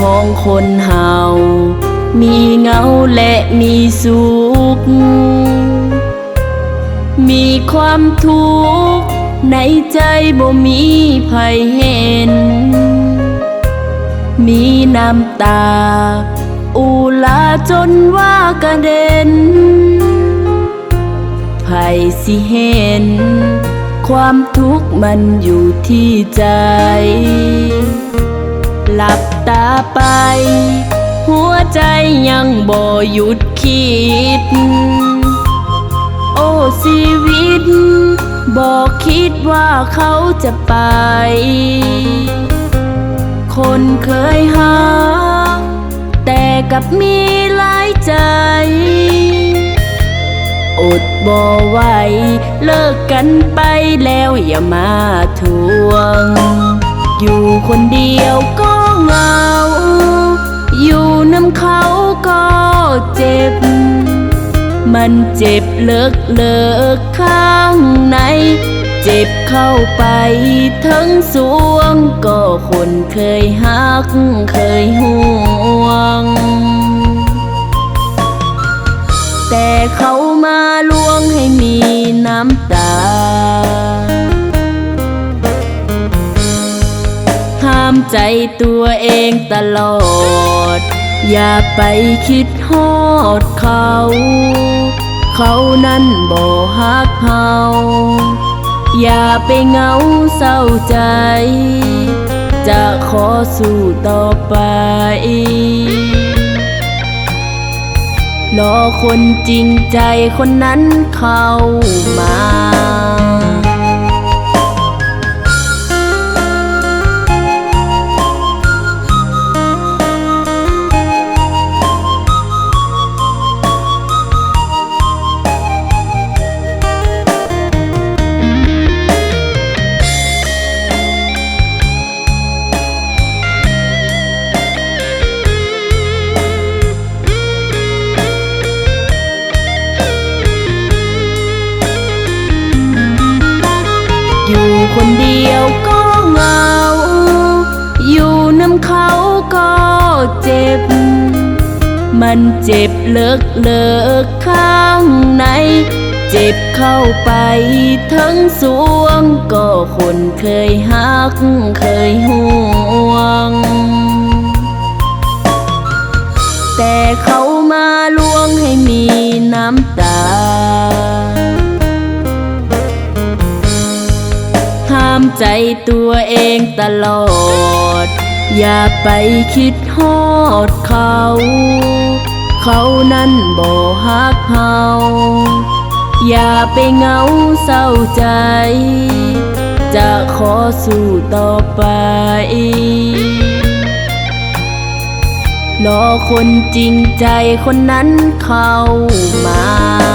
ของคนเฮา มีเงาและมีสุข มีความทุกข์ในใจบ่มีภัยเห็น มีน้ำตา อูลาจนว่ากระเด็นไผสิเห็น ความทุกข์มันอยู่ที่ใจ หลับตาไป หัวใจยังบ่หยุดคิด โอ้ชีวิต บอกคิดว่าเขาจะไป คนเคยหา แต่กลับมีหลายใจ อดบ่ไหวเลิกกันไปแล้วอย่ามาทวง อยู่คนเดียวก็ เหงา อยู่น้ำเขาก็เจ็บ มันเจ็บเลิกเลิกข้างใน เจ็บเข้าไปทั้งสวง ก็คนเคยฮักเคยห่วงามใจตัวเองตลอด อย่าไปคิดฮอดเขา เขานั้นบ่ฮักเฮาอย่าไปเหงาเศร้าใจ จะขอสู้ต่อไป รอคนจริงใจคนนั้นเข้ามา คนเดียวก็เหงา อยู่น้ำเขาก็เจ็บ มันเจ็บเลิกเลิกข้างใน เจ็บเข้าไปทั้งสวง ก็คนเคยฮักเคยห่วง แต่เขามาลวงให้มีน้ำตาามใจตัวเองตลอด อย่าไปคิดฮอดเขา เขานั้นบ่ฮักเฮาอย่าไปเหงาเศร้าใจ จะขอสู้ต่อไปรอคนจริงใจคนนั้นเข้ามา